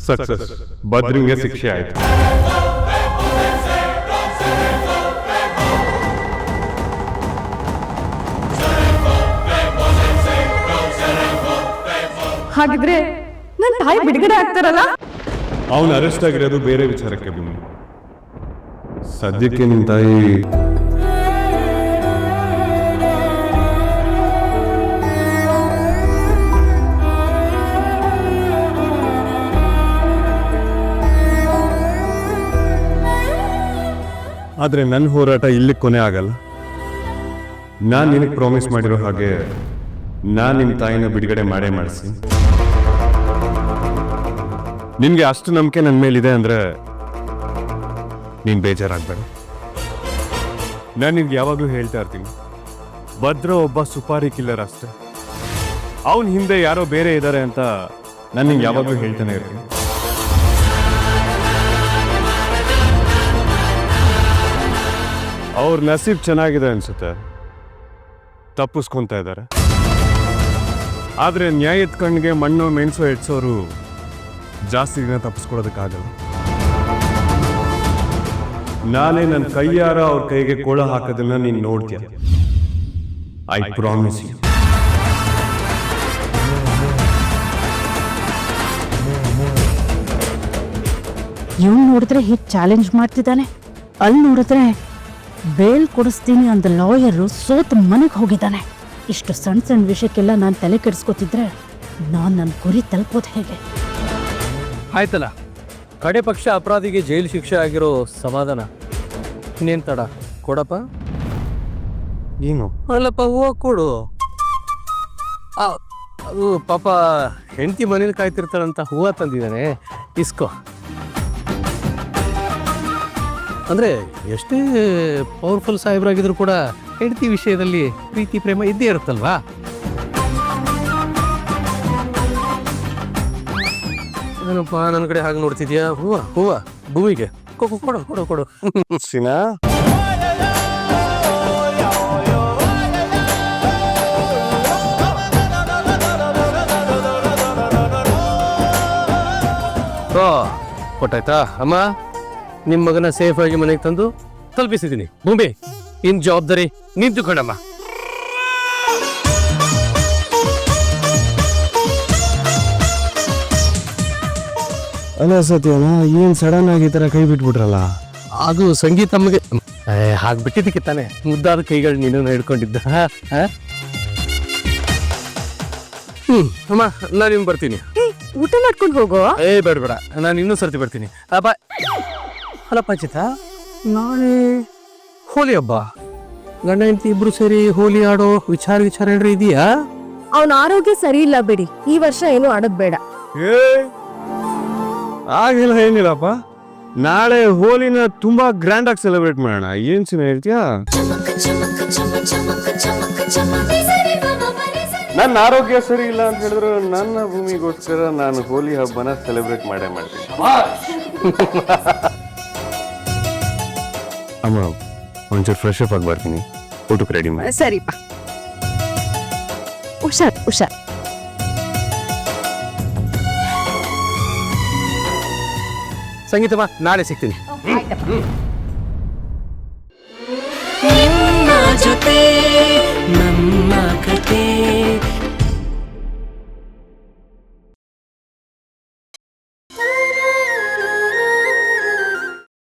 Success ಭದ್ರಿಂಗೆ ಶಿಕ್ಷೆ ಆಯ್ತು. ಹಾಗಿದ್ರೆ ನನ್ನ ತಾಯಿ ಬಿಡುಗಡೆ ಆಗ್ತಾರಲ್ಲ? ಅವನು ಅರೆಸ್ಟ್ ಆಗಿರೋದು ಬೇರೆ ವಿಚಾರಕ್ಕೆ ಭೂಮಿ ಸದ್ಯಕ್ಕೆ ನಿನ್ನ ತಾಯಿ ಆದ್ರೆ ನನ್ನ ಹೋರಾಟ ಇಲ್ಲಿ ಕೊನೆ ಆಗಲ್ಲ. ನಾನು ನಿನಗೆ ಪ್ರಾಮಿಸ್ ಮಾಡಿರೋ ಹಾಗೆ ನಾನು ನಿಮ್ಮ ತಾಯಿನ ಬಿಡುಗಡೆ ಮಾಡೇ ಮಾಡಿಸಿ. ನಿನ್ಗೆ ಅಷ್ಟು ನಂಬಿಕೆ ನನ್ನ ಮೇಲಿದೆ ಅಂದರೆ ನೀನು ಬೇಜಾರಾಗಬೇಡ. ನಾನು ನಿನ್ಗೆ ಯಾವಾಗಲೂ ಹೇಳ್ತಾ ಇರ್ತೀನಿ. ಭದ್ರ ಒಬ್ಬ ಸುಪಾರಿ ಕಿಲ್ಲರ್ ಅಷ್ಟೇ. ಅವನ ಹಿಂದೆ ಯಾರೋ ಬೇರೆ ಇದ್ದಾರೆ ಅಂತ ನಾನು ನಿಂಗೆ ಯಾವಾಗಲೂ ಹೇಳ್ತಾನೆ ಇರ್ತೀನಿ. ಅವ್ರ ನಸೀಬ್ ಚೆನ್ನಾಗಿದೆ ಅನ್ಸುತ್ತೆ. ತಪ್ಪಿಸ್ಕೊಂತ ಇದ್ದಾರೆ ಆದ್ರೆ ನ್ಯಾಯದ ಕಣ್ಣಿಗೆ ಮಣ್ಣು ಮೆಣಸು ಹೆಚ್ಚೋರು ಜಾಸ್ತಿ ದಿನ ತಪ್ಪಿಸ್ಕೊಡೋದಕ್ಕಾಗಲ್ಲ ನಾನೇ ನನ್ನ ಕೈಯಾರ ಅವ್ರ ಕೈಗೆ ಕೋಳ ಹಾಕೋದನ್ನ ನೀನು ನೋಡ್ತೀಯ? ಐ ಪ್ರಾಮಿಸ್ ಯು ಇವ್ ನೋಡಿದ್ರೆ ಹೀಗೆ ಚಾಲೆಂಜ್ ಮಾಡ್ತಿದ್ದಾನೆ. ಅಲ್ಲಿ ನೋಡಿದ್ರೆ ಬೇಲ್ ಕೊಡಿಸ್ತೀನಿ ಅಂದ ಲಾಯರು ಸೋತ್ ಮನೆಗೆ ಹೋಗಿದ್ದಾನೆ. ಇಷ್ಟು ಸಣ್ಣ ಸಣ್ಣ ವಿಷಯಕ್ಕೆಲ್ಲ ನಾನು ತಲೆ ಕೆಡಿಸ್ಕೊತಿದ್ರೆ ನಾನು ನನ್ನ ಗುರಿ ತಲುಪೋದು ಹೇಗೆ? ಆಯ್ತಲ್ಲ. ಕಡೆ ಪಕ್ಷ ಅಪರಾಧಿಗೆ ಜೈಲು ಶಿಕ್ಷೆ ಆಗಿರೋ ಸಮಾಧಾನ. ಇನ್ನೇನ್ ತಡ ಕೊಡಪ್ಪ? ಏನು? ಅಲ್ಲಪ್ಪ ಹೂವ ಕೊಡು. ಆ, ಅದು ಪಾಪ ಹೆಂಡತಿ ಮನೇಲಿ ಕಾಯ್ತಿರ್ತಾರಂತ ಹೂವ ತಂದಿದ್ದಾನೆ. ಇಸ್ಕೋ. ಅಂದ್ರೆ ಎಷ್ಟೇ ಪವರ್ಫುಲ್ ಸಾಹೇಬ್ರಾಗಿದ್ರು ಕೂಡ ಹೆಂಡತಿ ವಿಷಯದಲ್ಲಿ ಪ್ರೀತಿ ಪ್ರೇಮ ಇದ್ದೇ ಇರುತ್ತಲ್ವಾ? ಏನಪ್ಪ ನನ್ನ ಕಡೆ ಹಾಗೆ ನೋಡ್ತಿದ್ಯಾ? ಹೂವ ಹೂವ ಭೂಮಿಗೆ ಕೊಡು ಕೊಡು ಕೊಡು ಕೊಡು. ಸಿನಾ? ಕೊಟ್ಟಾಯ್ತಾ? ಅಮ್ಮ? ನಿಮ್ಮ ಮಗನ ಸೇಫ್ ಆಗಿ ಮನೆಗೆ ತಂದು ತಲುಪಿಸಿದ್ದೀನಿ ಭೂಮಿ ಇನ್ ಜವಾಬ್ದಾರಿ ನಿಂತು ಕಣಮ್ಮ. ಅಲ್ಲ ಸತ್ಯನ ಏನ್ ಸಡನ್ ಆಗಿ ಈ ತರ ಕೈ ಬಿಟ್ಬಿಟ್ರಲ್ಲ? ಅದು ಸಂಗೀತ ತಮಗೆ ಹಾಗೆ ಬಿಟ್ಟಿದ್ದಕ್ಕೆ ತಾನೆ. ಮುದ್ದಾದ ಕೈಗಳು ನೀನು ಹಿಡ್ಕೊಂಡಿದ್ದ? ಹ್ಮ್ ಅಮ್ಮ ನಾನು ಬರ್ತೀನಿ. ಊಟ ಮಾಡ್ಕೊಂಡು ಹೋಗೋ? ಏ ಬೇಡ ಬೇಡ. ನಾನು ಇನ್ನೂ ಸರ್ತಿ ಬರ್ತೀನಿ ಅಪ್ಪ ಅಲ್ಲಪ್ಪ ಚಿತ್ತ ನಾಳೆ ಹೋಲಿ ಹಬ್ಬ. ಗಂಡ ಹೆಂಡತಿ ಇಬ್ರು ಸೇರಿ ಹೋಲಿ ಆಡೋ ವಿಚಾರ ವಿಚಾರ ಏನ್ರಿ ಇದೆಯಾ? ಅವನ ಆರೋಗ್ಯ ಸರಿ ಇಲ್ಲ ಬಿಡಿ. ಈ ವರ್ಷ ಏನು ಆಡೋದ್ ಬೇಡ. ಏ ಆಗಿಲ್ಲ ಏನಿಲ್ಲಪ್ಪ. ನಾಳೆ ಹೋಲಿನ ತುಂಬಾ ಗ್ರ್ಯಾಂಡ್ ಆಗಿ ಸೆಲೆಬ್ರೇಟ್ ಮಾಡೋಣ. ಏನ್ ಸಿನ ಹೇಳ್ತೀಯಾ? ನನ್ನ ಆರೋಗ್ಯ ಸರಿ ಇಲ್ಲ ಅಂತ ಹೇಳಿದ್ರು ನನ್ನ ಭೂಮಿಗೋಸ್ಕರ ನಾನು ಹೋಲಿ ಹಬ್ಬನ ಸೆಲೆಬ್ರೇಟ್ ಮಾಡೇ ಮಾಡ್ತೀನಿ. ಅಮ್ಮ ಒಂಚೂರು ಫ್ರೆಶ್ ಅಪ್ ಆಗಿ ಬರ್ತೀನಿ. ಊಟಕ್ಕೆ ರೆಡಿ ಮಾಡಿ. ಸರಿಪ್ಪ. ಹುಷಾರ್ ಹುಷಾರ್ ಸಂಗೀತಮ್ಮ ನಾಳೆ ಸಿಗ್ತೀನಿ. ನಿಮ್ಮ ಜೊತೆ ನಮ್ಮ ಕತೆ